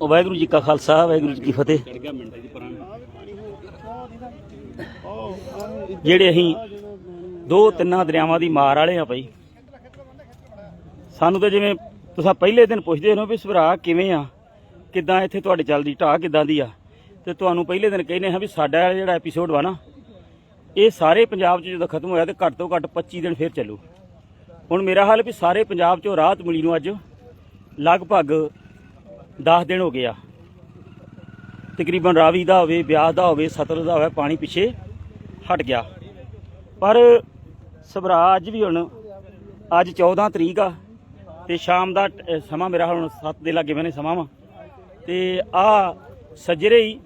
ਉਹ ਵਾਹਿਗੁਰੂ ਜੀ ਕਾ ਖਾਲਸਾ, ਵਾਹਿਗੁਰੂ ਜੀ ਕੀ ਫਤਿਹ। ਜਿਹੜੇ ਅਸੀਂ ਦੋ ਤਿੰਨਾਂ ਦਰਿਆਵਾਂ ਦੀ ਮਾਰ ਵਾਲੇ ਆ ਭਾਈ ਸਾਨੂੰ ਤਾਂ ਜਿਵੇਂ ਤੁਸੀਂ ਪਹਿਲੇ ਦਿਨ ਪੁੱਛਦੇ ਹੋ ਵੀ ਸੁਭਰਾ ਕਿਵੇਂ ਆ, ਕਿੱਦਾਂ ਇੱਥੇ ਤੁਹਾਡੇ ਚੱਲਦੀ, ਢਾਹ ਕਿੱਦਾਂ ਦੀ ਆ। ਤੇ ਤੁਹਾਨੂੰ ਪਹਿਲੇ ਦਿਨ ਕਹਿੰਦੇ ਹਾਂ ਵੀ ਸਾਡਾ ਜਿਹੜਾ ਐਪੀਸੋਡ ਵਾ ਨਾ, ਇਹ ਸਾਰੇ ਪੰਜਾਬ 'ਚ ਜਦੋਂ ਖਤਮ ਹੋਇਆ ਤੇ ਘੱਟ ਤੋਂ ਘੱਟ 25 ਦਿਨ ਫਿਰ ਚੱਲੂ। ਹੁਣ ਮੇਰਾ ਹਾਲ ਵੀ ਸਾਰੇ ਪੰਜਾਬ 'ਚੋਂ ਰਾਹਤ ਮਿਲੀ ਨੂੰ ਅੱਜ। ਲਗਭਗ 10 ਦਿਨ ਹੋ ਗਿਆ ਤਕਰੀਬਨ ਰਾਵੀ ਦਾ ਹੋਵੇ ਵਿਆਹ ਦਾ ਹੋਵੇ, ਸਤਲੁਜ ਦਾ ਹੋਵੇ ਪਾਣੀ ਪਿੱਛੇ ਹਟ ਗਿਆ। ਪਰ ਸਭਰਾ ਅੱਜ ਵੀ ਹੁਣ, ਅੱਜ 14 ਤਰੀਕ ਆ ਤੇ ਸ਼ਾਮ ਦਾ ਸਮਾਂ ਮੇਰਾ ਹੁਣ 7 ਦੇ ਲਾਗੇ ਮੈਨੇ ਸਮਾਂ ਵਾ। ਤੇ ਆ ਸਜਰੇ ਹੀ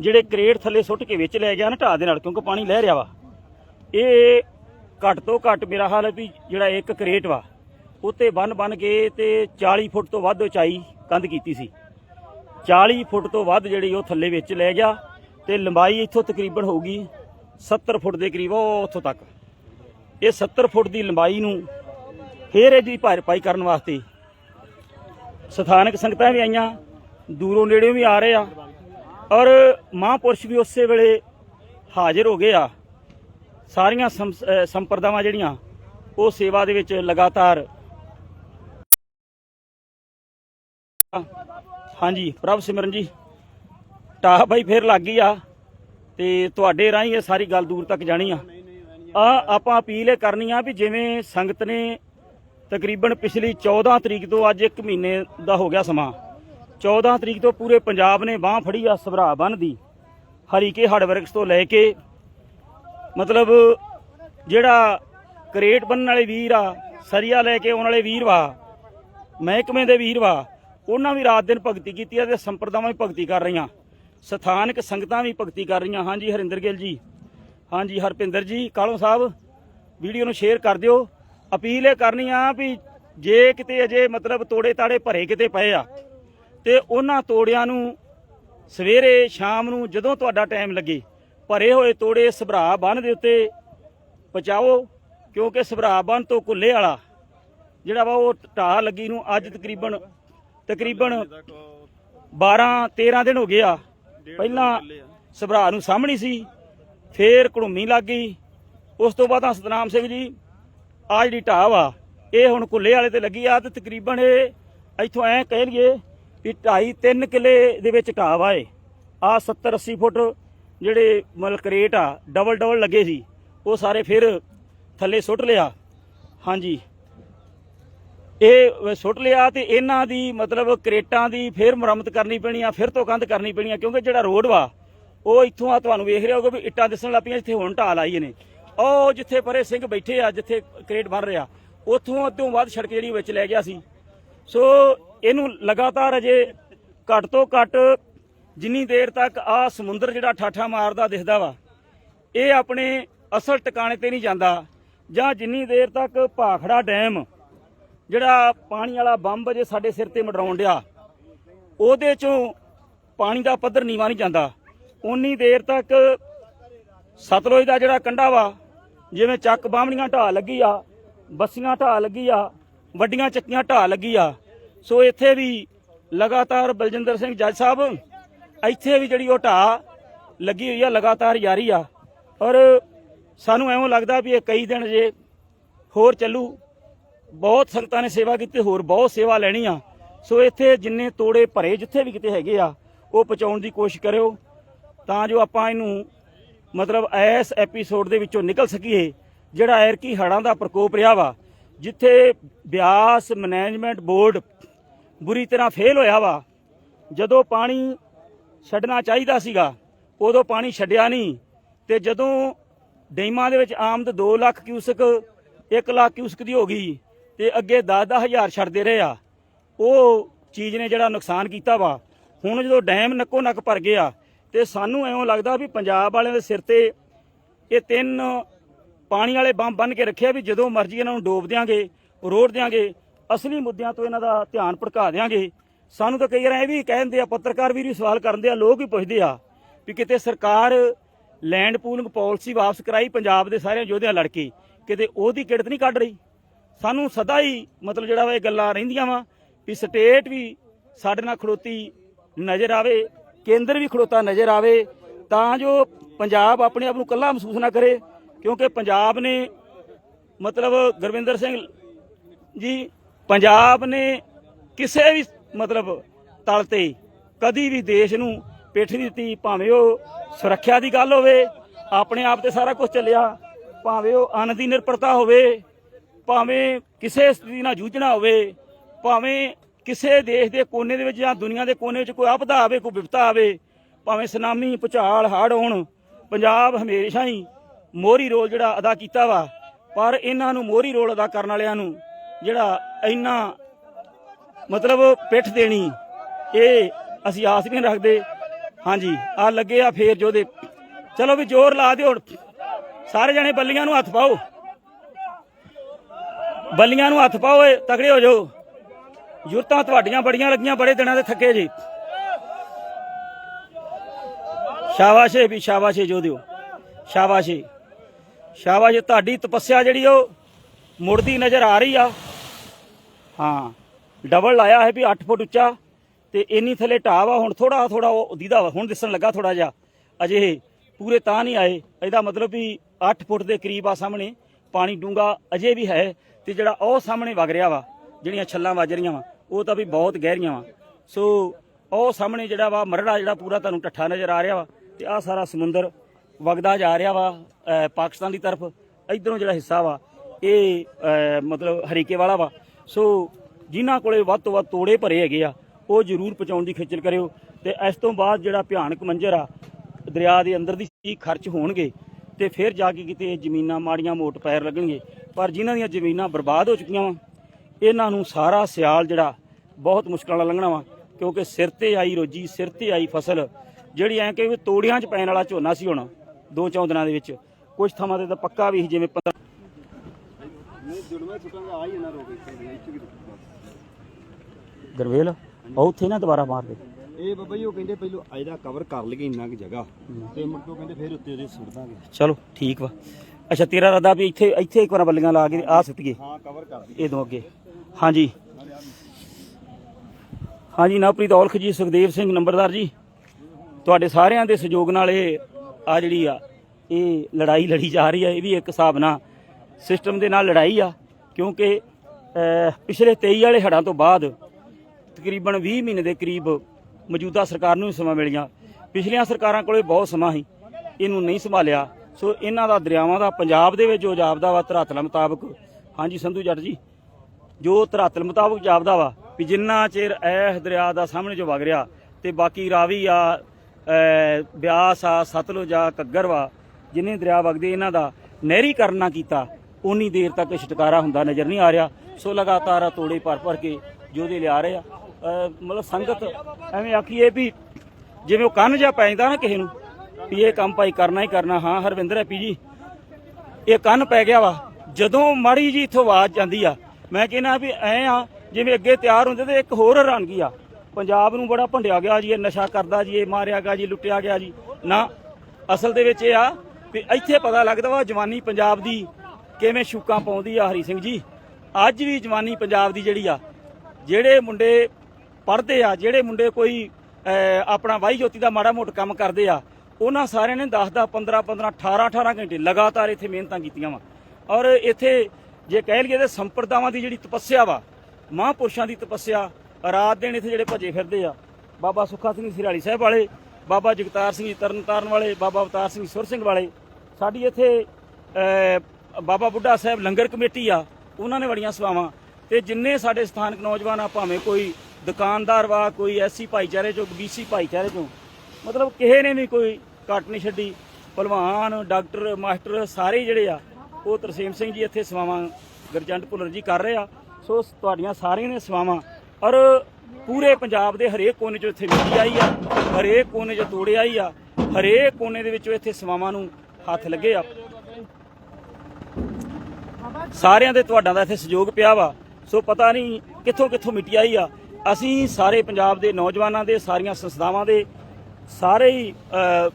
ਜਿਹੜੇ ਕਰੇਟ ਥੱਲੇ ਸੁੱਟ ਕੇ ਵਿੱਚ ਲੈ ਗਿਆ ਨਾ ਢਾਹ ਦੇ ਨਾਲ, ਕਿਉਂਕਿ ਪਾਣੀ ਲਹਿ ਰਿਹਾ ਵਾ। ਇਹ ਘੱਟ ਤੋਂ ਘੱਟ ਮੇਰਾ ਹਾਲ ਹੈ ਵੀ ਜਿਹੜਾ ਇੱਕ ਕਰੇਟ ਵਾ ਉੱਤੇ ਬੰਨ ਬੰਨ ਕੇ ਤੇ 40 ਫੁੱਟ ਤੋਂ ਵੱਧ ਉਚਾਈ ਕੰਧ ਕੀਤੀ ਸੀ। 40 ਫੁੱਟ ਤੋਂ ਵੱਧ ਜਿਹੜੀ ਉਹ ਥੱਲੇ ਵਿੱਚ ਲੈ ਗਿਆ ਤੇ ਲੰਬਾਈ ਇੱਥੋਂ ਤਕਰੀਬਨ ਹੋਊਗੀ 70 ਫੁੱਟ ਦੇ ਕਰੀਬ ਉਹ ਉੱਥੋਂ ਤੱਕ। ਇਹ 70 ਫੁੱਟ ਦੀ ਲੰਬਾਈ ਨੂੰ ਫੇਰ ਇਹਦੀ ਭਰਪਾਈ ਕਰਨ ਵਾਸਤੇ ਸਥਾਨਕ ਸੰਗਤਾਂ ਵੀ ਆਈਆਂ, ਦੂਰੋਂ ਨੇੜਿਓਂ ਵੀ ਆ ਰਹੇ ਆ ਔਰ ਮਹਾਂਪੁਰਸ਼ ਵੀ ਉਸੇ ਵੇਲੇ ਹਾਜ਼ਰ ਹੋ ਗਏ ਆ। ਸਾਰੀਆਂ ਸੰਸ- ਸੰਪਰਦਾਵਾਂ ਜਿਹੜੀਆਂ ਉਹ ਸੇਵਾ ਦੇ ਵਿੱਚ ਲਗਾਤਾਰ ਹਾਂਜੀ, ਪ੍ਰਭ ਸਿਮਰਨ ਜੀ। ਟਾਹ ਬਾਈ ਫੇਰ ਲੱਗ ਗਈ ਆ ਤੇ ਤੁਹਾਡੇ ਰਾਹੀਂ ਇਹ ਸਾਰੀ ਗੱਲ ਦੂਰ ਤੱਕ ਜਾਣੀ ਆ। ਆ ਆਪਾਂ ਅਪੀਲ ਇਹ ਕਰਨੀ ਆ ਵੀ ਜਿਵੇਂ ਸੰਗਤ ਨੇ ਤਕਰੀਬਨ ਪਿਛਲੀ 14 ਤਰੀਕ ਤੋਂ ਅੱਜ 1 ਮਹੀਨੇ ਦਾ ਹੋ ਗਿਆ ਸਮਾਂ। 14 ਤਰੀਕ ਤੋਂ ਪੂਰੇ ਪੰਜਾਬ ਨੇ ਬਾਹ ਫੜੀ ਆ ਸਭਰਾ ਬੰਨ ਦੀ, ਹਰੀਕੇ ਹੜਵਰਕਸ ਤੋਂ ਲੈ ਕੇ। ਮਤਲਬ ਜਿਹੜਾ ਕਰੇਟ ਬੰਨਣ ਵਾਲੇ ਵੀਰ ਆ, ਸਰੀਆ ਲੈ ਕੇ ਆਉਣ ਵਾਲੇ ਵੀਰ ਵਾ, ਮਹਿਕਮੇ ਦੇ ਵੀਰ ਵਾ ਉਹਨਾਂ ਵੀ ਰਾਤ ਦਿਨ ਭਗਤੀ ਕੀਤੀ ਆ ਤੇ ਸੰਪਰਦਾਵਾਂ ਵੀ ਭਗਤੀ ਕਰ ਰਹੀਆਂ। ਸਥਾਨਕ ਸੰਗਤਾਂ ਵੀ ਭਗਤੀ ਕਰ ਰਹੀਆਂ। ਹਾਂਜੀ, ਹਰਿੰਦਰ ਗਿੱਲ ਜੀ। ਹਾਂਜੀ, ਹਰਪਿੰਦਰ ਜੀ ਕਾਲੋਂ ਸਾਹਿਬ? ਵੀਡੀਓ ਨੂੰ ਸ਼ੇਅਰ ਕਰ ਦਿਓ। ਅਪੀਲ ਇਹ ਕਰਨੀ ਆ ਵੀ ਜੇ ਕਿਤੇ ਅਜੇ ਮਤਲਬ ਤੋੜੇ ਤਾੜੇ ਭਰੇ ਕਿਤੇ ਪਏ ਆ, ਤੇ ਉਹਨਾਂ ਤੋੜਿਆਂ ਨੂੰ ਸਵੇਰੇ, ਸ਼ਾਮ ਨੂੰ ਜਦੋਂ ਤੁਹਾਡਾ ਟਾਈਮ ਲੱਗੇ, ਭਰੇ ਹੋਏ ਤੋੜੇ ਸਭਰਾ ਬੰਨ ਦੇ ਉੱਤੇ ਪਹੁੰਚਾਓ, ਕਿਉਂਕਿ ਸਭਰਾ ਬੰਨ ਤੋਂ ਕੁੱਲੇ ਵਾਲਾ ਜਿਹੜਾ ਵਾ ਉਹ ਢਾਹ ਲੱਗੀ ਨੂੰ ਅੱਜ ਤਕਰੀਬਨ ਤਕਰੀਬਨ 12 13 ਦਿਨ ਹੋ ਗਏ ਆ। ਪਹਿਲਾਂ ਸਭਰਾ ਨੂੰ ਸਾਹਮਣੀ ਸੀ ਫੇਰ ਘੜੂਮੀ ਲੱਗ ਗਈ। ਉਸ ਤੋਂ ਬਾਅਦ ਆ ਸਤਨਾਮ ਸਿੰਘ ਜੀ ਆ ਜਿਹੜੀ ਢਾਹ ਵਾ ਇਹ ਹੁਣ ਕੁੱਲੇ ਵਾਲੇ ਤੇ ਲੱਗੀ ਆ ਤੇ ਤਕਰੀਬਨ ਇਹ ਇੱਥੋਂ ਐ ਕਹਿ ਲਈਏ ਵੀ ਢਾਈ 3 ਕਿੱਲੇ ਦੇ ਵਿੱਚ ਵਾ ਇਹ। ਆ 70 80 ਫੁੱਟ ਜਿਹੜੇ ਮਤਲਬ ਕਰੇਟ ਆ ਡਬਲ ਡਬਲ ਲੱਗੇ ਸੀ। ਉਹ ਸਾਰੇ ਫਿਰ ਥੱਲੇ ਸੁੱਟ ਲਿਆ। ਹਾਂਜੀ। ਇਹ ਸੁੱਟ ਲਿਆ ਤੇ ਇਹਨਾਂ ਦੀ ਮਤਲਬ ਕਰੇਟਾਂ ਦੀ ਫਿਰ ਮੁਰੰਮਤ ਕਰਨੀ ਪੈਣੀ ਆ, ਫਿਰ ਤੋਂ ਕੰਧ ਕਰਨੀ ਪੈਣੀ ਆ, ਕਿਉਂਕਿ ਜਿਹੜਾ ਰੋਡ ਵਾ, ਉਹ ਇੱਥੋਂ ਆ ਤੁਹਾਨੂੰ ਵੇਖ ਰਹੇ ਹੋਗੇ ਵੀ ਇੱਟਾਂ ਦਿਸਣ ਲੱਗ ਪਈਆਂ, ਜਿੱਥੇ ਹੁਣ ਢਾਲ ਆਈ ਨੇ ਉਹ ਜਿੱਥੇ ਪਰੇ ਸਿੰਘ ਬੈਠੇ ਆ, ਜਿੱਥੇ ਕਰੇਟ ਬਣ ਰਿਹਾ, ਉੱਥੋਂ ਅੱਧੋਂ ਵੱਧ ਸੜਕ ਜਿਹੜੀ ਵਿੱਚ ਲੈ ਗਿਆ ਸੀ। ਸੋ ਇਹਨੂੰ ਲਗਾਤਾਰ ਅਜੇ ਘੱਟ ਤੋਂ ਘੱਟ ਜਿੰਨੀ ਦੇਰ ਤੱਕ ਆ ਸਮੁੰਦਰ ਜਿਹੜਾ ਠਾਠਾ ਮਾਰਦਾ ਦਿਖਦਾ ਵਾ, ਇਹ ਆਪਣੇ ਅਸਲ ਟਿਕਾਣੇ ਤੇ ਨਹੀਂ ਜਾਂਦਾ, ਜਾਂ ਜਿੰਨੀ ਦੇਰ ਤੱਕ ਭਾਖੜਾ ਡੈਮ ਜਿਹੜਾ ਪਾਣੀ ਵਾਲਾ ਬੰਬ ਜੇ ਸਾਡੇ ਸਿਰ ਤੇ ਮਡਰਾਉਣ ਡਿਆ, ਉਹਦੇ ਚੋਂ ਪਾਣੀ ਦਾ ਪੱਧਰ ਨੀਵਾ ਨਹੀਂ ਜਾਂਦਾ। ਉਨੀ ਦੇਰ ਤੱਕ ਸਤਲੁਜ ਦਾ ਜਿਹੜਾ ਕੰਢਾ ਵਾ, ਜਿਵੇਂ ਚੱਕ ਬਾਹਮਣੀਆਂ ਢਾਹ ਲੱਗੀ ਆ, ਬੱਸੀਆਂ ਢਾਹ ਲੱਗੀ ਆ, ਵੱਡੀਆਂ ਚੱਕੀਆਂ ਢਾਹ ਲੱਗੀ ਆ। ਸੋ ਇੱਥੇ ਵੀ ਲਗਾਤਾਰ ਬਲਜਿੰਦਰ ਸਿੰਘ ਜੱਜ ਸਾਹਿਬ, ਇੱਥੇ ਵੀ ਜਿਹੜੀ ਉਹ ਢਾਹ ਲੱਗੀ ਹੋਈ ਆ, ਲਗਾਤਾਰ ਜਾਰੀ ਆ। ਔਰ ਸਾਨੂੰ ਐਵੇਂ ਲੱਗਦਾ ਵੀ ਇਹ ਕਈ ਦਿਨ ਜੇ ਹੋਰ ਚੱਲੂ ਬਹੁਤ ਸੰਗਤਾਂ ਨੇ ਸੇਵਾ ਕੀਤੀ, ਹੋਰ ਬਹੁਤ ਸੇਵਾ ਲੈਣੀ ਆ। ਸੋ ਇੱਥੇ ਜਿੰਨੇ ਤੋੜੇ ਭਰੇ ਜਿੱਥੇ ਵੀ ਕਿਤੇ ਹੈਗੇ ਆ, ਉਹ ਪਹੁੰਚਾਉਣ ਦੀ ਕੋਸ਼ਿਸ਼ ਕਰਿਓ। ਤਾਂ ਜੋ ਆਪਾਂ ਇਹਨੂੰ ਮਤਲਬ ਇਸ ਐਪੀਸੋਡ ਦੇ ਵਿੱਚੋਂ ਨਿਕਲ ਸਕੀਏ, ਜਿਹੜਾ ਐਰਕੀ ਹੜਾਂ ਦਾ ਪ੍ਰਕੋਪ ਰਿਹਾ ਵਾ, ਜਿੱਥੇ ਬਿਆਸ ਮੈਨੇਜਮੈਂਟ ਬੋਰਡ ਬੁਰੀ ਤਰ੍ਹਾਂ ਫੇਲ ਹੋਇਆ ਵਾ। ਜਦੋਂ ਪਾਣੀ ਛੱਡਣਾ ਚਾਹੀਦਾ ਸੀਗਾ, ਉਦੋਂ ਪਾਣੀ ਛੱਡਿਆ ਨਹੀਂ। ਤੇ ਜਦੋਂ ਡੈਮਾਂ ਦੇ ਵਿੱਚ ਆਮਦ 2 ਲੱਖ ਕਿਊਸਕ 1 ਲੱਖ ਕਿਊਸਕ ਦੀ ਹੋ ਗਈ ਤੇ ਅੱਗੇ 10 ਹਜ਼ਾਰ ਛੱਡਦੇ ਰਹੇ ਆ। ਉਹ ਚੀਜ਼ ਨੇ ਜਿਹੜਾ ਨੁਕਸਾਨ ਕੀਤਾ ਵਾ। ਹੁਣ ਜਦੋਂ ਡੈਮ ਨੱਕੋ ਨੱਕ ਭਰ ਗਿਆ ਆ ਤੇ ਸਾਨੂੰ ਐਵੇਂ ਲੱਗਦਾ ਵੀ ਪੰਜਾਬ ਵਾਲਿਆਂ ਦੇ ਸਿਰ ਤੇ ਇਹ ਤਿੰਨ ਪਾਣੀ ਵਾਲੇ ਬੰਬ ਬੰਨ ਕੇ ਰੱਖਿਆ ਵੀ ਜਦੋਂ ਮਰਜ਼ੀ ਇਹਨਾਂ ਨੂੰ ਡੋਬ ਦਿਆਂਗੇ, ਰੋੜ ਦਿਆਂਗੇ, ਅਸਲੀ ਮੁੱਦਿਆਂ ਤੋਂ ਇਹਨਾਂ ਦਾ ਧਿਆਨ ਭਟਕਾ ਦਿਆਂਗੇ। ਸਾਨੂੰ ਤਾਂ ਕਈ ਵਾਰ ਇਹ ਵੀ ਕਹਿੰਦੇ ਆ, ਪੱਤਰਕਾਰ ਵੀ ਸਵਾਲ ਕਰਦੇ ਆ, ਲੋਕ ਵੀ ਪੁੱਛਦੇ ਆ ਵੀ ਕਿਤੇ ਸਰਕਾਰ ਲੈਂਡ ਪੂਲਿੰਗ ਪਾਲਿਸੀ ਵਾਪਸ ਕਰਾਈ, ਪੰਜਾਬ ਦੇ ਸਾਰਿਆਂ ਯੋਧਿਆਂ ਲੜ ਕਿਤੇ ਉਹਦੀ ਕਿੜਤ ਨਹੀਂ ਕੱਢ ਰਹੀ? ਸਾਨੂੰ ਸਦਾ ਹੀ ਮਤਲਬ ਜਿਹੜਾ ਵਾ ਇਹ ਗੱਲਾਂ ਰਹਿੰਦੀਆਂ ਵਾ ਵੀ ਸਟੇਟ ਵੀ ਸਾਡੇ ਨਾਲ ਖੜੋਤੀ ਨਜ਼ਰ ਆਵੇ, ਕੇਂਦਰ ਵੀ ਖੜੋਤਾ ਨਜ਼ਰ ਆਵੇ, ਤਾਂ ਜੋ ਪੰਜਾਬ ਆਪਣੇ ਆਪ ਨੂੰ ਇਕੱਲਾ ਮਹਿਸੂਸ ਨਾ ਕਰੇ, ਕਿਉਂਕਿ ਪੰਜਾਬ ਨੇ ਮਤਲਬ ਗੁਰਵਿੰਦਰ ਸਿੰਘ ਜੀ, ਪੰਜਾਬ ਨੇ ਕਿਸੇ ਵੀ ਮਤਲਬ ਤਲ ਤੇ ਕਦੀ ਵੀ ਦੇਸ਼ ਨੂੰ ਪਿੱਠ ਨਹੀਂ ਦਿੱਤੀ, ਭਾਵੇਂ ਉਹ ਸੁਰੱਖਿਆ ਦੀ ਗੱਲ ਹੋਵੇ, ਆਪਣੇ ਆਪ ਤੇ ਸਾਰਾ ਕੁਝ ਚੱਲਿਆ, ਭਾਵੇਂ ਉਹ ਅੰਨ ਦੀ ਨਿਰਭਰਤਾ ਹੋਵੇ ਭਾਵੇਂ ਕਿਸੇ ਸਥਿਤੀ ਨਾਲ ਜੂਝਣਾ ਹੋਵੇ, ਭਾਵੇਂ ਕਿਸੇ ਦੇਸ਼ ਦੇ ਕੋਨੇ ਦੇ ਵਿੱਚ ਜਾਂ ਦੁਨੀਆ ਦੇ ਕੋਨੇ ਵਿੱਚ ਕੋਈ ਆਪਦਾ ਆਵੇ, ਕੋਈ ਵਿਪਤਾ ਆਵੇ, ਭਾਵੇਂ ਸੁਨਾਮੀ, ਭੁਚਾਲ ਹੜ੍ਹ ਹੋਣ, ਪੰਜਾਬ ਹਮੇਸ਼ਾ ਹੀ ਮੋਹਰੀ ਰੋਲ ਜਿਹੜਾ ਅਦਾ ਕੀਤਾ ਵਾ, ਪਰ ਇਹਨਾਂ ਨੂੰ ਮੋਹਰੀ ਰੋਲ ਅਦਾ ਕਰਨ ਵਾਲਿਆਂ ਨੂੰ ਜਿਹੜਾ ਇੰਨਾ ਮਤਲਬ ਪਿੱਠ ਦੇਣੀ, ਇਹ ਅਸੀਂ ਆਸ ਵੀ ਨਹੀਂ ਰੱਖਦੇ। ਹਾਂਜੀ, ਆ ਲੱਗੇ ਆ ਫੇਰ ਜੋਦੇ ਚਲੋ ਵੀ ਜ਼ੋਰ ਲਾ ਦਿਓ, ਸਾਰੇ ਜਣੇ ਬੱਲੀਆਂ ਨੂੰ ਹੱਥ ਪਾਓ। ਬੱਲੀਆਂ ਨੂੰ ਹੱਥ ਪਾਓ ਏ ਤਗੜੇ ਹੋ ਜਾਓ। ਜੁਰਤਾਂ ਤੁਹਾਡੀਆਂ ਬੜੀਆਂ ਲੱਗੀਆਂ, ਬੜੇ ਦਿਨਾਂ ਦੇ ਥੱਕੇ ਜੀ। ਸ਼ਾਬਾਸ਼ੇ ਵੀ ਸ਼ਾਬਾਸ਼ੇ ਜੋ ਦਿਓ। ਸ਼ਾਬਾਸ਼ੇ। ਏ ਤੁਹਾਡੀ ਤਪੱਸਿਆ ਜਿਹੜੀ ਉਹ ਮੁੜਦੀ ਨਜ਼ਰ ਆ ਰਹੀ ਆ। ਹਾਂ ਡਬਲ ਲਾਇਆ ਹੈ ਵੀ 8 ਫੁੱਟ ਉੱਚਾ ਤੇ ਇੰਨੀ ਥੱਲੇ ਢਾਹ ਵਾ ਹੁਣ ਥੋੜਾ ਥੋੜਾ ਉਹ ਦੀਦਾ ਵਾ, ਹੁਣ ਦਿਸਣ ਲੱਗਾ ਥੋੜਾ ਜਿਹਾ। ਅਜੇ ਪੂਰੇ ਤਾਂ ਨਹੀਂ ਆਏ। ਇਹਦਾ ਮਤਲਬ ਵੀ 8 ਫੁੱਟ ਦੇ ਕਰੀਬ ਆ ਸਾਹਮਣੇ, ਪਾਣੀ ਡੂੰਗਾ ਅਜੇ ਵੀ ਹੈ। ਤੇ ਜਿਹੜਾ ਉਹ ਸਾਹਮਣੇ ਵਗ ਰਿਹਾ ਵਾ, ਜਿਹੜੀਆਂ ਛੱਲਾਂ ਵੱਜ ਰਹੀਆਂ ਵਾ, ਉਹ ਤਾਂ ਵੀ ਬਹੁਤ ਗਹਿਰੀਆਂ ਵਾ। ਸੋ ਉਹ ਸਾਹਮਣੇ ਜਿਹੜਾ ਵਾ, ਮਰੜਾ ਜਿਹੜਾ ਪੂਰਾ ਤੁਹਾਨੂੰ ਟੱਠਾ ਨਜ਼ਰ ਆ ਰਿਹਾ ਵਾ ਤੇ ਆ ਸਾਰਾ ਸਮੁੰਦਰ ਵਗਦਾ ਜਾ ਰਿਹਾ ਵਾ ਪਾਕਿਸਤਾਨ ਦੀ ਤਰਫ। ਇਧਰੋਂ ਜਿਹੜਾ ਹਿੱਸਾ ਵਾ, ਇਹ ਮਤਲਬ ਹਰੀਕੇ ਵਾਲਾ ਵਾ। ਸੋ ਜਿਨ੍ਹਾਂ ਕੋਲੇ ਵੱਧ ਤੋਂ ਵੱਧ ਤੋੜੇ ਭਰੇ ਹੈਗੇ ਆ, ਉਹ ਜ਼ਰੂਰ ਪਹੁੰਚਾਉਣ ਦੀ ਖੇਚਲ ਕਰਿਓ। ਤੇ ਇਸ ਤੋਂ ਬਾਅਦ ਜਿਹੜਾ ਭਿਆਨਕ ਮੰਜ਼ਰ ਆ, ਦਰਿਆ ਦੇ ਅੰਦਰ ਦੀ ਖਰਚ ਹੋਣਗੇ, ਤੇ ਫਿਰ ਜਾ ਕੇ ਕਿਤੇ ਜ਼ਮੀਨਾਂ ਮਾੜੀਆਂ ਮੋਟ ਪੈਰ ਲੱਗਣਗੇ। ਪਰ ਜਿਨ੍ਹਾਂ ਦੀਆਂ ਜ਼ਮੀਨਾਂ ਬਰਬਾਦ ਹੋ ਚੁੱਕੀਆਂ ਵਾ ਇਹਨਾਂ ਨੂੰ ਸਾਰਾ ਸਿਆਲ ਜਿਹੜਾ ਬਹੁਤ ਮੁਸ਼ਕਲਾਂ ਨਾਲ ਲੰਘਣਾ ਵਾ ਕਿਉਂਕਿ ਸਿਰ ਤੇ ਆਈ ਰੋਜੀ ਸਿਰ ਤੇ ਆਈ ਫਸਲ ਜਿਹੜੀ ਐਂ ਕਿ ਵੀ ਤੋੜੀਆਂ 'ਚ ਪੈਣ ਵਾਲਾ ਝੋਨਾ ਸੀ ਹੁਣ ਦੋ ਚੌਂ ਦਿਨਾਂ ਦੇ ਵਿੱਚ। ਕੁਝ ਥਾਵਾਂ ਤੇ ਤਾਂ ਪੱਕਾ ਵੀ ਸੀ ਜਿਵੇਂ ਪੰਦਰਾਂ- ਨਹੀਂ ਜੁੜਵੇਂ ਸੁੱਟਾਂਗਾ ਆ ਹੀ ਨਾ ਰੋਕੇ ਇੱਥੇ ਵੀ ਗਰਵੇਲ ਉਹ ਉੱਥੇ ਨਾ ਦੁਬਾਰਾ ਮਾਰ ਦੇ। ਇਹ ਬਾਬਾ ਜੀ ਉਹ ਕਹਿੰਦੇ ਪਹਿਲੋਂ ਇਹਦਾ ਕਵਰ ਕਰ ਲਈਏ ਇੰਨਾ ਕਿ ਜਗ੍ਹਾ। ਤੇ ਮੁੜ ਕੇ ਉਹ ਕਹਿੰਦੇ ਫਿਰ ਉੱਤੇ ਉਹਦੇ ਸੁੱਟ ਦਾਂਗੇ। ਚਲੋ ਠੀਕ ਵਾ। ਅੱਛਾ ਤੇਰਾ ਰਦਾ ਵੀ ਇੱਥੇ ਇੱਥੇ ਇੱਕ ਵਾਰ ਬੱਲੀਆਂ ਲਾ ਕੇ ਆ ਸੁੱਟ ਗਏ? ਹਾਂ ਕਵਰ ਕਰ ਦਈਏ ਇਹ ਦੋ ਅੱਗੇ। ਹਾਂਜੀ। ਹਾਂਜੀ ਨਵਪ੍ਰੀਤ ਔਲਖ ਜੀ ਸੁਖਦੇਵ ਸਿੰਘ ਨੰਬਰਦਾਰ ਜੀ। ਤੁਹਾਡੇ ਸਾਰਿਆਂ ਦੇ ਸਹਿਯੋਗ ਨਾਲ ਇਹ ਆ ਜਿਹੜੀ ਆ ਇਹ ਲੜਾਈ ਲੜੀ ਜਾ ਰਹੀ ਆ ਇਹ ਵੀ ਇੱਕ ਹਿਸਾਬ ਨਾਲ ਸਿਸਟਮ ਦੇ ਨਾਲ ਲੜਾਈ ਆ ਕਿਉਂਕਿ ਅਹ, ਪਿਛਲੇ 23 ਵਾਲੇ ਹੜ੍ਹਾਂ ਤੋਂ ਬਾਅਦ ਤਕਰੀਬਨ 20 ਮਹੀਨੇ ਦੇ ਕਰੀਬ ਮੌਜੂਦਾ ਸਰਕਾਰ ਨੂੰ ਹੀ ਸਮਾਂ ਮਿਲ ਗਿਆ। ਪਿਛਲੀਆਂ ਸਰਕਾਰਾਂ ਕੋਲੇ ਬਹੁਤ ਸਮਾਂ ਸੀ ਇਹਨੂੰ ਨਹੀਂ ਸੰਭਾਲਿਆ। ਸੋ ਇਹਨਾਂ ਦਾ ਦਰਿਆਵਾਂ ਦਾ ਪੰਜਾਬ ਦੇ ਵਿੱਚ ਜੋ ਜਾਪਦਾ ਵਾ ਧਰਾਤਲ ਮੁਤਾਬਕ। ਹਾਂਜੀ ਸੰਧੂ ਜੱਟ ਜੀ, ਜੋ ਧਰਾਤਲ ਮੁਤਾਬਕ ਜਾਪਦਾ ਵਾ ਵੀ ਜਿੰਨਾ ਚਿਰ ਇਹ ਦਰਿਆ ਦਾ ਸਾਹਮਣੇ ਜੋ ਵਗ ਰਿਹਾ ਤੇ ਬਾਕੀ ਰਾਵੀ ਆ ਬਿਆਸ ਆ, ਸਤਲੁਜ ਆ, ਘੱਗਰ ਵਾ, ਜਿੰਨੇ ਦਰਿਆ ਵਗਦੇ ਇਹਨਾਂ ਦਾ ਨਹਿਰੀਕਰਨ ਨਾ ਕੀਤਾ ਉਨੀ ਦੇਰ ਤੱਕ ਛਟਕਾਰਾ ਹੁੰਦਾ ਨਜ਼ਰ ਨਹੀਂ ਆ ਰਿਹਾ। ਸੋ ਲਗਾਤਾਰ ਆ ਤੋੜੇ ਭਰ ਭਰ ਕੇ ਜੋਦੇ ਲਿਆ ਰਹੇ ਆ। ਮਤਲਬ ਸੰਗਤ ਐਵੇਂ ਆਖੀਏ ਵੀ ਜਿਵੇਂ ਉਹ ਕੰਨ ਜਾ ਪੈਂਦਾ ਨਾ ਕਿਸੇ ਨੂੰ ਵੀ ਇਹ ਕੰਮ ਭਾਈ ਕਰਨਾ ਹੀ ਕਰਨਾ ਹਾਂ ਹਰਵਿੰਦਰ ਹੈਪੀ ਜੀ ਇਹ ਕੰਨ ਪੈ ਗਿਆ ਵਾ। ਜਦੋਂ ਮਾੜੀ ਜੀ ਇੱਥੋਂ ਆਵਾਜ਼ ਜਾਂਦੀ ਆ ਮੈਂ ਕਹਿੰਦਾ ਵੀ ਐ ਆ ਜਿਵੇਂ ਅੱਗੇ ਤਿਆਰ ਹੁੰਦੇ ਤੇ ਇੱਕ ਹੋਰ ਹੈਰਾਨਗੀ ਆ। ਪੰਜਾਬ ਨੂੰ ਬੜਾ ਭੰਡਿਆ ਗਿਆ ਜੀ ਇਹ ਨਸ਼ਾ ਕਰਦਾ ਜੀ ਇਹ ਮਾਰਿਆ ਗਿਆ ਜੀ ਲੁੱਟਿਆ ਗਿਆ ਜੀ। ਨਾ ਅਸਲ ਦੇ ਵਿੱਚ ਇਹ ਆ ਵੀ ਇੱਥੇ ਪਤਾ ਲੱਗਦਾ ਵਾ ਜਵਾਨੀ ਪੰਜਾਬ ਦੀ ਕਿਵੇਂ ਸ਼ੂਕਾਂ ਪਾਉਂਦੀ ਆ ਹਰੀ ਸਿੰਘ ਜੀ। ਅੱਜ ਵੀ ਜਵਾਨੀ ਪੰਜਾਬ ਦੀ ਜਿਹੜੀ ਆ ਜਿਹੜੇ ਮੁੰਡੇ ਪੜ੍ਹਦੇ ਆ ਜਿਹੜੇ ਮੁੰਡੇ ਕੋਈ ਅਹ, ਆਪਣਾ ਵਾਈ ਜੋਤੀ ਦਾ ਮਾੜਾ ਮੋਟ ਕੰਮ ਕਰਦੇ ਆ ਉਹਨਾਂ ਸਾਰਿਆਂ ਨੇ 10 10 15 15 18 18 ਘੰਟੇ ਲਗਾਤਾਰ ਇੱਥੇ ਮਿਹਨਤਾਂ ਕੀਤੀਆਂ ਵਾ। ਔਰ ਇੱਥੇ ਜੇ ਕਹਿ ਲਈਏ ਤੇ ਸੰਪਰਦਾਵਾਂ ਦੀ ਜਿਹੜੀ ਤਪੱਸਿਆ ਵਾ, ਮਹਾਂਪੁਰਸ਼ਾਂ ਦੀ ਤਪੱਸਿਆ, ਰਾਤ ਦਿਨ ਇੱਥੇ ਜਿਹੜੇ ਭੱਜੇ ਫਿਰਦੇ ਆ, ਬਾਬਾ ਸੁੱਖਾ ਸਿੰਘ ਸਿਰਾਲੀ ਸਾਹਿਬ ਵਾਲੇ, ਬਾਬਾ ਜਗਤਾਰ ਸਿੰਘ ਜੀ ਤਰਨਤਾਰਨ ਵਾਲੇ, ਬਾਬਾ ਅਵਤਾਰ ਸਿੰਘ ਸੁਰ ਸਿੰਘ ਵਾਲੇ, ਸਾਡੀ ਇੱਥੇ ਬਾਬਾ ਬੁੱਢਾ ਸਾਹਿਬ ਲੰਗਰ ਕਮੇਟੀ ਆ, ਉਹਨਾਂ ਨੇ ਬੜੀਆਂ ਸੇਵਾਵਾਂ। ਤੇ ਜਿੰਨੇ ਸਾਡੇ ਸਥਾਨਕ ਨੌਜਵਾਨ ਆ, ਭਾਵੇਂ ਕੋਈ ਦੁਕਾਨਦਾਰ ਵਾ, ਕੋਈ ਐਸੀ ਭਾਈਚਾਰੇ ਚੋਂ, ਬੀਸੀ ਭਾਈਚਾਰੇ ਚੋਂ, ਮਤਲਬ ਕਿਸੇ ਨੇ ਵੀ ਕੋਈ ਘੱਟ ਨਹੀਂ ਛੱਡੀ। ਭਲਵਾਨ, ਡਾਕਟਰ, ਮਾਸਟਰ ਸਾਰੇ ਜਿਹੜੇ ਆ, ਉਹ ਤਰਸੇਮ ਸਿੰਘ ਜੀ ਇੱਥੇ ਸੇਵਾਵਾਂ ਗਰਜੰਟ ਭੁੱਲਰ ਜੀ ਕਰ ਰਹੇ ਆ। ਸੋ ਤੁਹਾਡੀਆਂ ਸਾਰੀਆਂ ਨੇ ਸੇਵਾਵਾਂ। ਔਰ ਪੂਰੇ ਪੰਜਾਬ ਦੇ ਹਰੇਕ ਕੋਨੇ 'ਚੋਂ ਇੱਥੇ ਮਿੱਟੀ ਆਈ ਆ, ਹਰੇਕ ਕੋਨੇ 'ਚ ਤੋੜੇ ਆਈ ਆ, ਹਰੇਕ ਕੋਨੇ ਦੇ ਵਿੱਚੋਂ ਇੱਥੇ ਸੇਵਾਵਾਂ ਨੂੰ ਹੱਥ ਲੱਗੇ ਆ। ਸਾਰਿਆਂ ਦੇ ਤੁਹਾਡਾ ਦਾ ਇੱਥੇ ਸਹਿਯੋਗ ਪਿਆ ਵਾ। ਸੋ ਪਤਾ ਨਹੀਂ ਕਿੱਥੋਂ ਕਿੱਥੋਂ ਮਿੱਟੀ ਆਈ ਆ। ਅਸੀਂ ਸਾਰੇ ਪੰਜਾਬ ਦੇ ਨੌਜਵਾਨਾਂ ਦੇ, ਸਾਰੀਆਂ ਸੰਸਥਾਵਾਂ ਦੇ ਸਾਰੇ ਹੀ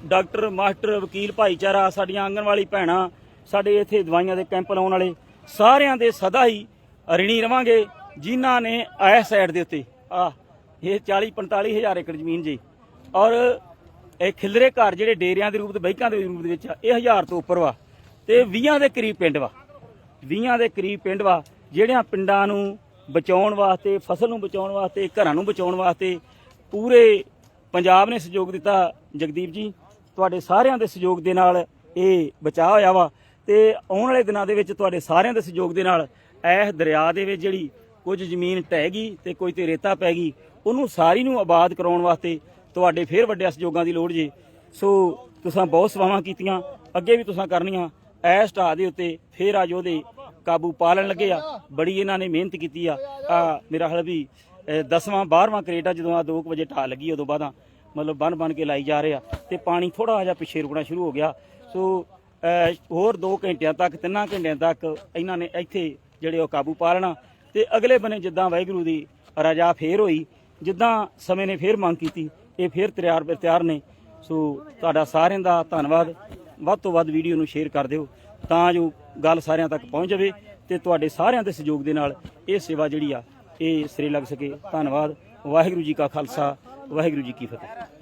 ਡਾਕਟਰ, ਮਾਸਟਰ, ਵਕੀਲ, ਭਾਈਚਾਰਾ, ਸਾਡੀਆਂ ਆਂਗਣਵਾੜੀ ਭੈਣਾਂ, ਸਾਡੇ ਇੱਥੇ ਦਵਾਈਆਂ ਦੇ ਕੈਂਪ ਲਾਉਣ ਵਾਲੇ, ਸਾਰਿਆਂ ਦੇ ਸਦਾ ਹੀ ਰਿਣੀ ਰਵਾਂਗੇ, ਜਿਨ੍ਹਾਂ ਨੇ ਇਸ ਸਾਈਡ ਦੇ ਉੱਤੇ। ਆ ਇਹ 40 45 ਹਜ਼ਾਰ ਏਕੜ ਜ਼ਮੀਨ ਜੀ। ਔਰ ਇਹ ਖਿਲਰੇ ਘਰ ਜਿਹੜੇ ਡੇਰਿਆਂ ਦੇ ਰੂਪ ਤੇ ਬੈਕਾਂ ਦੇ ਰੂਪ ਦੇ ਵਿੱਚ ਆ, ਇਹ ਹਜ਼ਾਰ ਤੋਂ ਉੱਪਰ ਵਾ। ਤੇ 20 ਦੇ ਕਰੀਬ ਪਿੰਡ ਵਾ। 20 ਦੇ ਕਰੀਬ ਪਿੰਡ ਵਾ, ਜਿਹੜਿਆਂ ਪਿੰਡਾਂ ਨੂੰ ਬਚਾਉਣ ਵਾਸਤੇ, ਫਸਲ ਨੂੰ ਬਚਾਉਣ ਵਾਸਤੇ, ਘਰਾਂ ਨੂੰ ਬਚਾਉਣ ਵਾਸਤੇ ਪੂਰੇ ਪੰਜਾਬ ਨੇ ਸਹਿਯੋਗ ਦਿੱਤਾ ਜਗਦੀਪ ਜੀ, ਤੁਹਾਡੇ ਸਾਰਿਆਂ ਦੇ ਸਹਿਯੋਗ ਦੇ ਨਾਲ ਇਹ ਬਚਾਅ ਹੋਇਆ ਵਾ ਤੇ ਆਉਣ ਵਾਲੇ ਦਿਨਾਂ ਦੇ ਵਿੱਚ ਤੁਹਾਡੇ ਸਾਰਿਆਂ ਦੇ ਸਹਿਯੋਗ ਦੇ ਨਾਲ ਇਹ ਦਰਿਆ ਦੇ ਵਿੱਚ ਜਿਹੜੀ ਕੁਝ ਜ਼ਮੀਨ ਟਹਿ ਗਈ ਤੇ ਕੋਈ ਤੇ ਰੇਤਾ ਪੈ ਗਈ, ਉਹਨੂੰ ਸਾਰੀ ਨੂੰ ਆਬਾਦ ਕਰਾਉਣ ਵਾਸਤੇ ਤੁਹਾਡੇ ਫੇਰ ਵੱਡੇ ਸਹਿਯੋਗਾਂ ਦੀ ਲੋੜ ਜੇ। ਸੋ ਤੁਸੀਂ ਬਹੁਤ ਸੇਵਾਵਾਂ ਕੀਤੀਆਂ, ਅੱਗੇ ਵੀ ਤੁਸੀਂ ਕਰਨੀਆਂ। ਐਸ ਢਾਹ ਦੇ ਉੱਤੇ ਫੇਰ ਅੱਜ ਉਹਦੇ ਕਾਬੂ ਪਾਲਣ ਲੱਗੇ ਆ। ਬੜੀ ਇਹਨਾਂ ਨੇ ਮਿਹਨਤ ਕੀਤੀ ਆ। ਆ ਮੇਰਾ ਹਾਲ ਵੀ 10ਵਾਂ 12ਵਾਂ ਕਰੇਟ ਆ ਜਦੋਂ ਆ 2 ਵਜੇ ਢਾਹ ਲੱਗੀ, ਉਦੋਂ ਬਾਅਦਾਂ ਮਤਲਬ ਬਨ ਬਨ ਕੇ ਲਾਈ ਜਾ ਰਹੇ ਆ ਤੇ ਪਾਣੀ ਥੋੜਾ ਜਿਹਾ ਪਿੱਛੇ ਰੁਕਣਾ ਸ਼ੁਰੂ ਹੋ ਗਿਆ। ਸੋ ਹੋਰ 2 ਘੰਟਿਆਂ ਤੱਕ 3 ਘੰਟਿਆਂ ਤੱਕ ਇਹਨਾਂ ਨੇ ਇੱਥੇ ਜਿਹੜੇ ਉਹ ਕਾਬੂ ਪਾ ਲੈਣਾ। ਤੇ ਅਗਲੇ ਬਨੇ ਜਿੱਦਾਂ ਵਾਹਿਗੁਰੂ ਦੀ ਰਜਾ ਫੇਰ ਹੋਈ, ਜਿੱਦਾਂ ਸਮੇਂ ਨੇ ਫੇਰ ਮੰਗ ਕੀਤੀ, ਇਹ ਫੇਰ ਤਿਆਰ ਤਿਆਰ ਨੇ। ਸੋ, ਤੁਹਾਡਾ ਸਾਰਿਆਂ ਦਾ ਧੰਨਵਾਦ। ਵੱਧ ਤੋਂ ਵੱਧ ਵੀਡੀਓ ਨੂੰ ਸ਼ੇਅਰ ਕਰ ਦਿਓ, ਤਾਂ ਜੋ ਗੱਲ ਸਾਰਿਆਂ ਤੱਕ ਪਹੁੰਚ ਜਾਵੇ ਤੇ ਤੁਹਾਡੇ ਸਾਰਿਆਂ ਦੇ ਸਹਿਯੋਗ ਦੇ ਨਾਲ ਇਹ ਸੇਵਾ ਜਿਹੜੀ ਆ, ਇਹ ਸਿਰੇ ਲੱਗ ਸਕੇ। ਧੰਨਵਾਦ। ਵਾਹਿਗੁਰੂ ਜੀ ਕਾ ਖਾਲਸਾ। ਵਾਹਿਗੁਰੂ ਜੀ ਕੀ ਫਤਿਹ।